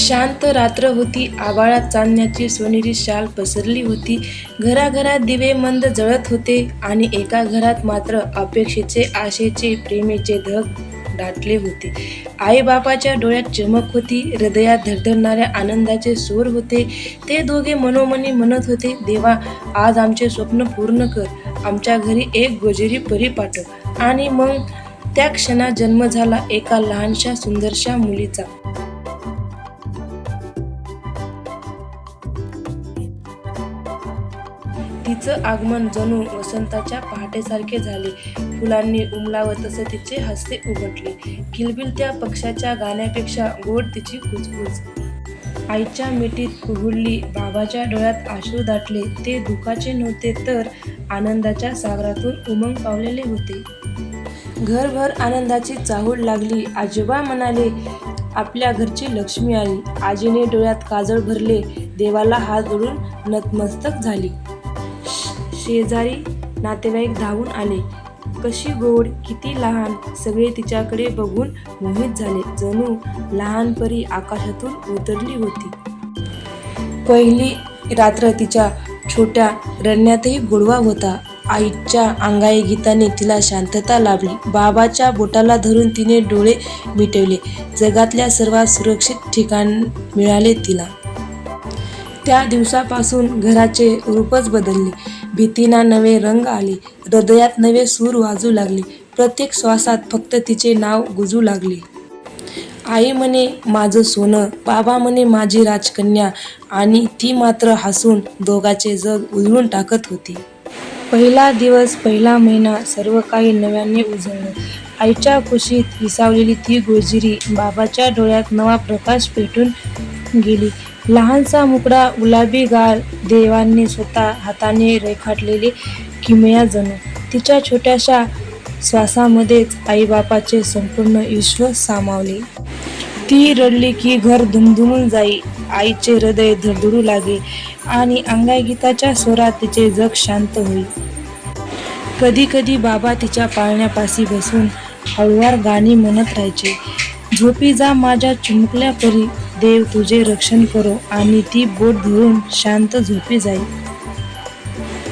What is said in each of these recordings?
शांत रात्र होती. आभाळात चांदण्याची सोनेरी शाल पसरली होती. घराघरात दिवे मंद जळत होते आणि एका घरात मात्र अपेक्षेचे आशेचे प्रेमेचे धग दाटले होते. आईबापाच्या डोळ्यात चमक होती. हृदयात धडधडणाऱ्या आनंदाचे सूर होते. ते दोघे मनोमनी म्हणत होते देवा आज आमचे स्वप्न पूर्ण कर. आमच्या घरी एक गोजेरी परी पाठव. आणि मग त्या क्षणात जन्म झाला एका लहानशा सुंदरशा मुलीचा. तिचं आगमन जणू वसंताच्या पहाटेसारखे झाले. फुलांनी उमलावं तसं तिचे हस्ते उमटले. किलबिल त्या पक्षाच्या गाण्यापेक्षा गोड तिची कुजबुज. आईच्या मिठीत कुहुडली बाबाच्या डोळ्यात आश्रू दाटले ते दुखाचे नव्हते तर आनंदाच्या सागरातून उमंग पावलेले होते. घरभर आनंदाची चाहूल लागली. आजोबा म्हणाले आपल्या घरची लक्ष्मी आली आजीने डोळ्यात काजळ भरले. देवाला हात जोडून नतमस्तक झाली. शेजारी नातेवाईक धावून आले. कशी गोड किती लहान सगळे तिच्याकडे बघून मोहित झाले. जणू लहानपरी आकाशातून उतरली होती. पहिली रात्र तिच्या छोट्या रडण्यातही गोडवा होता. आईच्या अंगाई गीताने तिला शांतता लाभली. बाबाच्या बोटाला धरून तिने डोळे मिटवले. जगातल्या सर्वात सुरक्षित ठिकाण मिळाले तिला. त्या दिवसापासून घराचे रूपच बदलले. भीतीना नवे रंग आले. हृदयात नवे सूर वाजू लागले. प्रत्येक श्वासात फक्त तिचे नाव गुजू लागले. आई म्हणे माझं सोनं बाबा म्हणे माझी राजकन्या आणि ती मात्र हसून दोघाचे जग उजळून टाकत होती. पहिला दिवस पहिला महिना सर्व काही नव्याने उजळलं. आईच्या खुशीत विसावलेली ती गुळजिरी बाबाच्या डोळ्यात नवा प्रकाश पेटून गेली. लहानसा मुकडा गुलाबी गाल देवांनी स्वतः हाताने रेखाटलेले किमया जणू. तिच्या छोट्याशा श्वासामध्येच आईबापाचे संपूर्ण विश्व सामावले. ती रडली की घर धुमधुमून जाई. आईचे हृदय धडधडू लागे आणि अंगाईगीताच्या स्वरात तिचे जग शांत होईल कधी कधी बाबा तिच्या पाळण्यापाशी बसून हळुवार गाणी म्हणत राहायचे. झोपी जा माझ्या चिमुकल्या परी देव तुझे रक्षण करो आणि ती बोट धरून शांत झोपी जाई.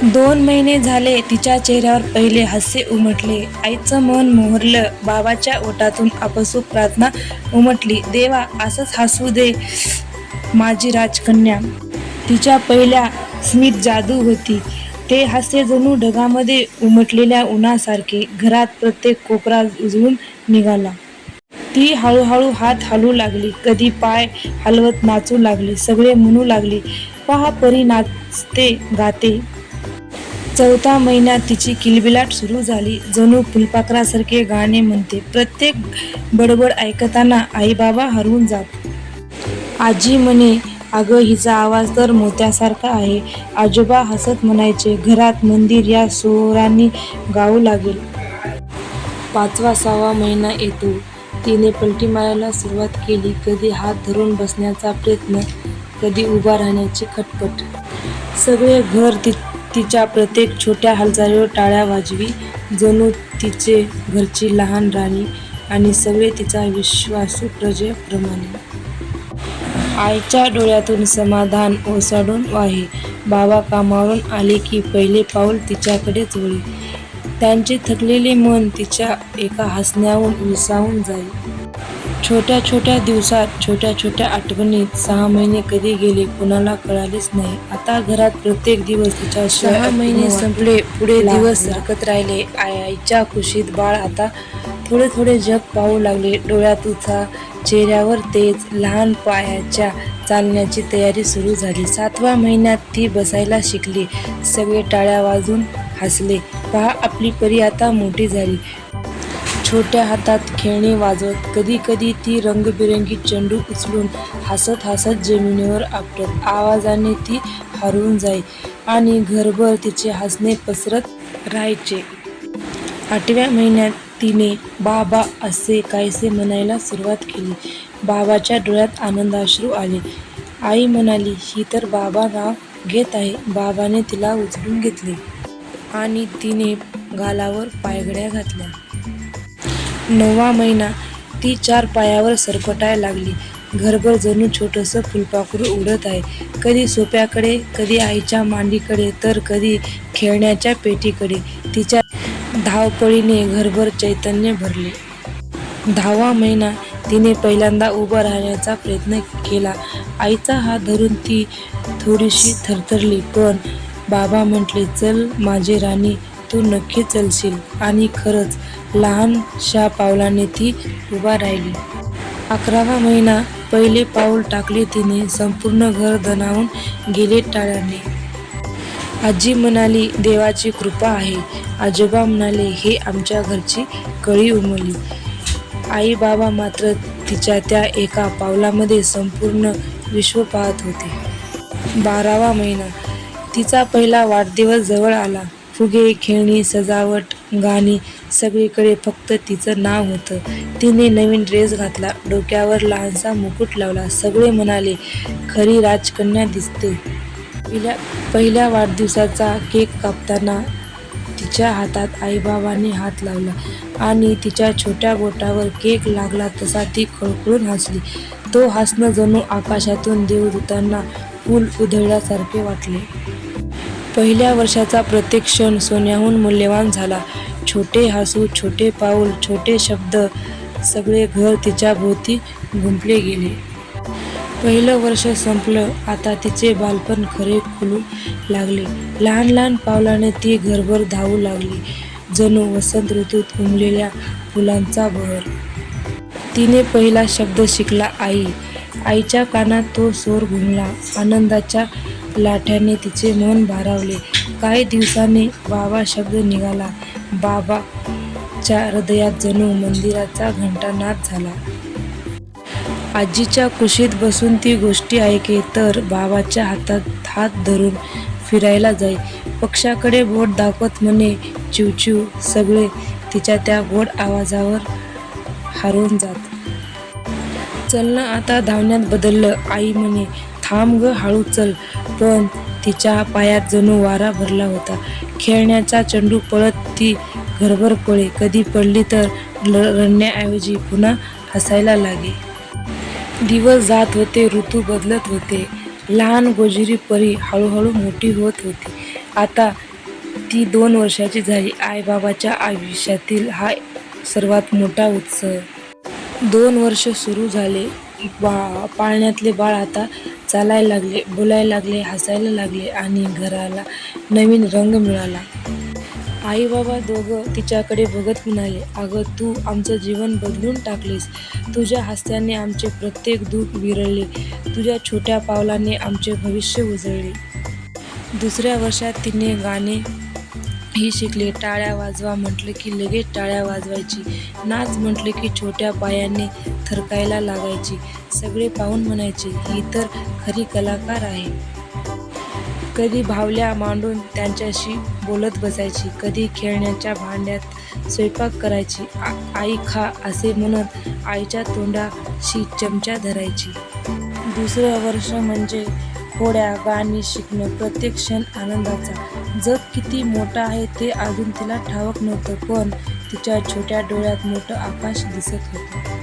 दोन महिने झाले तिच्या चेहऱ्यावर पहिले हास्य उमटले. आईचं मन मोहरलं. बाबाच्या ओटातून आपसूक प्रार्थना उमटली. देवा असंच हसू दे माझी राजकन्या. तिच्या पहिल्या स्मित जादू होती. ते हास्य जणू ढगामध्ये उमटलेल्या उन्हासारखे. घरात प्रत्येक कोपरा उजळून निघाला. ती हळूहळू हात हलू लागली कधी पाय हलवत नाचू लागली सगळे म्हणू लागले पहा परी नाचते गाते. चौथा महिन्यात तिची किलबिलाट सुरू झाली जणू फुलपाखरासारखे गाणे म्हणते प्रत्येक बडबड ऐकताना आईबाबा हरवून जात. आजी म्हणे अगं हिचा आवाज तर मोत्यासारखा आहे. आजोबा हसत म्हणायचे घरात मंदिर या सोरांनी गाऊ लागेल. पाचवा सहावा महिना येतो. तिने पलटी मारायला सुरुवात केली. कधी हात धरून बसण्याचा प्रयत्न कधी उभा राहण्याची खटपट. सगळे घर ति तिच्या प्रत्येक छोट्या हालचालीवर टाळ्या वाजवी. जणू तिचे घरची लहान राणी आणि सगळे तिचा विश्वासू प्रजेप्रमाणे. आईच्या डोळ्यातून समाधान ओसाडून वाहे. बाबा कामावरून आले की पहिले पाऊल तिच्याकडेच वळी. त्यांचे थकलेले मन तिच्या एका हसण्याहून विसावून जाई छोट्या छोट्या दिवसात छोट्या छोट्या आठवणीत सहा महिने कधी गेले कुणाला कळालेच नाही. आता घरात प्रत्येक दिवस तिच्या सहा महिने संपले पुढे दिवस सरकत राहिले. आईच्या खुशीत बाळ आता थोडे थोडे जग पाहू लागले. डोळ्यात उत्साह चेहऱ्यावर तेज लहान पायाच्या चालण्याची तयारी सुरू झाली. सातव्या महिन्यात ती बसायला शिकली. सगळे टाळ्या वाजून हसले. पहा आपली परी आता मोठी झाली. छोट्या हातात खेळणी वाजवत कधी कधी ती रंगबिरंगी चेंडू उचलून हसत हसत जमिनीवर आपटत. आवाजाने ती हरवून जाई आणि घरभर तिचे हसणे पसरत राहायचे. आठव्या महिन्यात तिने बाबा असे काहीसे म्हणायला सुरुवात केली. बाबाच्या डोळ्यात आनंदाश्रू आले. आई म्हणाली ही तर बाबा नाव घेत आहे. बाबाने तिला उचलून घेतले. आणि तिने गालावर पायघड्या घातल्या. नववा महिना ती चार पायावर सरपटायला लागली. घरभर जणू छोटंसं फुलपाखरू उडत आहे. कधी सोप्याकडे कधी आईच्या मांडीकडे तर कधी खेळण्याच्या पेटीकडे. तिच्या धावपळीने घरभर चैतन्य भरले. दहावा महिना तिने पहिल्यांदा उभं राहण्याचा प्रयत्न केला. आईचा हात धरून ती थोडीशी थरथरली पण बाबा म्हटले चल माझे राणी तू नक्की चलशील. आणि खरंच लहानशा पावलाने ती उभा राहिली. अकरावा महिना पहिले पाऊल टाकले तिने संपूर्ण घर दणावून गेले टाळ्याने. आजी म्हणाली देवाची कृपा आहे. आजोबा म्हणाले हे आमच्या घरची कळी उमलली. आई बाबा मात्र तिच्या त्या एका पावलामध्ये संपूर्ण विश्व पाहत होते. बारावा महिना तिचा पहिला वाढदिवस जवळ आला. फुगे खेळणी सजावट गाणी सगळीकडे फक्त तिचं नाव होतं. तिने नवीन ड्रेस घातला. डोक्यावर लहानसा मुकुट लावला. सगळे म्हणाले खरी राजकन्या दिसते. पहिल्या पहिल्या वाढदिवसाचा केक कापताना तिच्या हातात आईबाबांनी हात लावला आणि तिच्या छोट्या बोटावर केक लागला तसा ती खळखळून हसली. तो हसणं जणू आकाशातून देवदूतांना पूल उधळल्यासारखे वाटले. पहिल्या वर्षाचा प्रत्येक क्षण सोन्याहून मूल्यवान झाला. छोटे हसू छोटे पाऊल छोटे शब्द सगळे घर तिच्या भोवती गुंपले गेले. पहिलं वर्ष संपलं आता तिचे बालपण खरे खुलू लागले. लहान लहान पावलाने ती घरभर धावू लागली. जणू वसंत ऋतूत उमलेल्या फुलांचा बहर. तिने पहिला शब्द शिकला आई आईच्या कानात तो सोर घुमला आनंदाच्या लाठ्याने तिचे मन भारावले. काही दिवसांनी बाबा शब्द निघाला. बाबाच्या हृदयात जणू मंदिराचा घंटानाद झाला. आजीच्या कुशीत बसून ती गोष्टी ऐके तर बाबाच्या हातात हात धरून फिरायला जाई. पक्षाकडे बोट दाखवत म्हणे चिवचिव सगळे तिच्या त्या गोड आवाजावर हारून जात. चलनं आता धावण्यात बदललं. आई म्हणे थांब ग हळू चल. पण तिच्या पायात जणू वारा भरला होता. खेळण्याचा चेंडू पळत ती घरभर पळे. कधी पडली तर रडण्याऐवजी पुन्हा हसायला लागे. दिवस जात होते ऋतू बदलत होते. लहान गोजिरी परी हळूहळू मोठी होत होती. आता ती दोन वर्षाची झाली. आईबाबाच्या आयुष्यातील हा सर्वात मोठा उत्सव. दोन वर्ष सुरू झाले. बा पाळण्यातले बाळ आता चालायला लागले बोलायला लागले हसायला लागले आणि घराला नवीन रंग मिळाला. आई बाबा दोघं तिच्याकडे बघत म्हणाले अगं तू आमचं जीवन बदलून टाकलीस. तुझ्या हास्याने आमचे प्रत्येक दुःख विरळले. तुझ्या छोट्या पावलाने आमचे भविष्य उजळले. दुसऱ्या वर्षात तिने गाणे ही शिकले. टाळ्या वाजवा म्हटलं की लगेच टाळ्या वाजवायची. नाच म्हटलं की छोट्या पायाने थरकायला लागायची. सगळे पाहून म्हणायचे ही तर खरी कलाकार आहे. कधी भावल्या मांडून त्यांच्याशी बोलत बसायची. कधी खेळण्याच्या भांड्यात स्वयंपाक करायची. आ- आई खा असे म्हणत आईच्या तोंडाशी चमचा धरायची. दुसरं वर्ष म्हणजे होड्या गाणी शिकणं. प्रत्येक क्षण आनंदाचा. जग किती मोठं आहे ते अजून तिला ठावक नव्हतं पण तिच्या छोट्या डोळ्यात मोठं आकाश दिसत होतं.